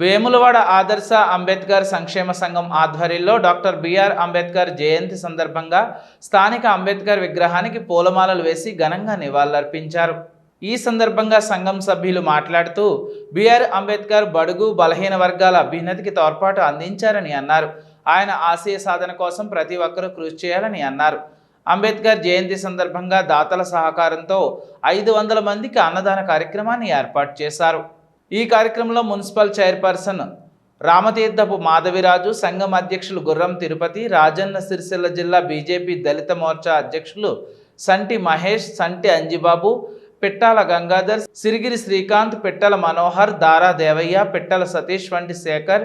వేములవాడ ఆదర్శ అంబేద్కర్ సంక్షేమ సంఘం ఆధ్వర్యంలో డాక్టర్ బిఆర్ అంబేద్కర్ జయంతి సందర్భంగా స్థానిక అంబేద్కర్ విగ్రహానికి పూలమాలలు వేసి ఘనంగా నివాళులర్పించారు. ఈ సందర్భంగా సంఘం సభ్యులు మాట్లాడుతూ బిఆర్ అంబేద్కర్ బడుగు బలహీన వర్గాల అభ్యున్నతికి తోడ్పాటు అందించారని అన్నారు. ఆయన ఆశయ సాధన కోసం ప్రతి ఒక్కరూ కృషి చేయాలని అన్నారు. అంబేద్కర్ జయంతి సందర్భంగా దాతల సహకారంతో ఐదు వందల మందికి అన్నదాన కార్యక్రమాన్ని ఏర్పాటు చేశారు. ఈ కార్యక్రమంలో మున్సిపల్ చైర్పర్సన్ రామతీర్థపు మాధవిరాజు సంఘం అధ్యక్షులు గుర్రం తిరుపతి రాజన్న సిరిసిల్ల జిల్లా బీజేపీ దళిత మోర్చా అధ్యక్షులు సంటి మహేష్ సంటి అంజిబాబు పిట్టాల గంగాధర్ సిరిగిరి శ్రీకాంత్ పిట్టల మనోహర్ దారా దేవయ్య పిట్టల సతీష్ వంటి శేఖర్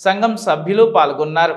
సంఘం సభ్యులు పాల్గొన్నారు.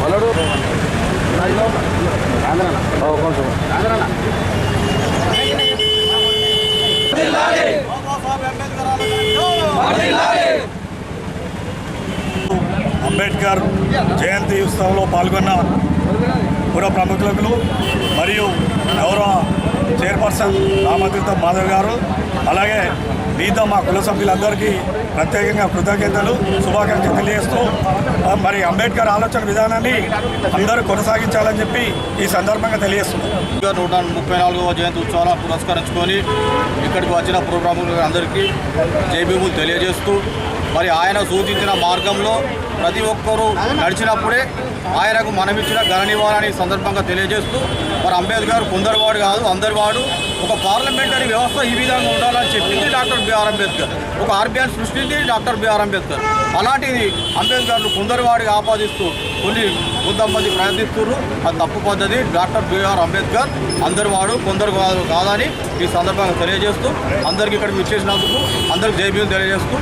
వలడు అంబేద్కర్ జయంతి ఉత్సవంలో పాల్గొన్న పుర ప్రముఖులకు మరియు గౌరవ చైర్పర్సన్ రామతీర్థ మాధవ్ గారు అలాగే మిగతా మా కుల సభ్యులందరికీ ప్రత్యేకంగా కృతజ్ఞతలు శుభాకాంక్షలు తెలియజేస్తూ మరి అంబేద్కర్ ఆలోచన విధానాన్ని అందరూ కొనసాగించాలని చెప్పి ఈ సందర్భంగా తెలియజేస్తున్నాం. నూట ముప్పై నాలుగవ జయంతి ఉత్సవాలను పురస్కరించుకొని ఇక్కడికి వచ్చిన ప్రోగ్రాములు అందరికీ జైబీబులు తెలియజేస్తూ మరి ఆయన సూచించిన మార్గంలో ప్రతి ఒక్కరూ నడిచినప్పుడే ఆయనకు మనమిచ్చిన ఘన నివారణ ఈ సందర్భంగా తెలియజేస్తూ మరి అంబేద్కర్ కొందరివాడు కాదు అందరివాడు ఒక పార్లమెంటరీ వ్యవస్థ ఈ విధంగా ఉండాలని చెప్పింది డాక్టర్ బిఆర్ అంబేద్కర్. ఒక ఆర్బీఐ సృష్టించి డాక్టర్ బిఆర్ అంబేద్కర్. అలాంటిది అంబేద్కర్ను కొందరివాడిగా ఆపాదిస్తూ కొన్ని కొంతమంది ప్రయత్నిస్తున్నారు. అది తప్పు పద్ధతి. డాక్టర్ బిఆర్ అంబేద్కర్ అందరి వాడు కొందరు కాదు కాదని ఈ సందర్భంగా తెలియజేస్తూ అందరికీ ఇక్కడికి విచ్చేసినందుకు అందరికి జైబీలు తెలియజేస్తూ.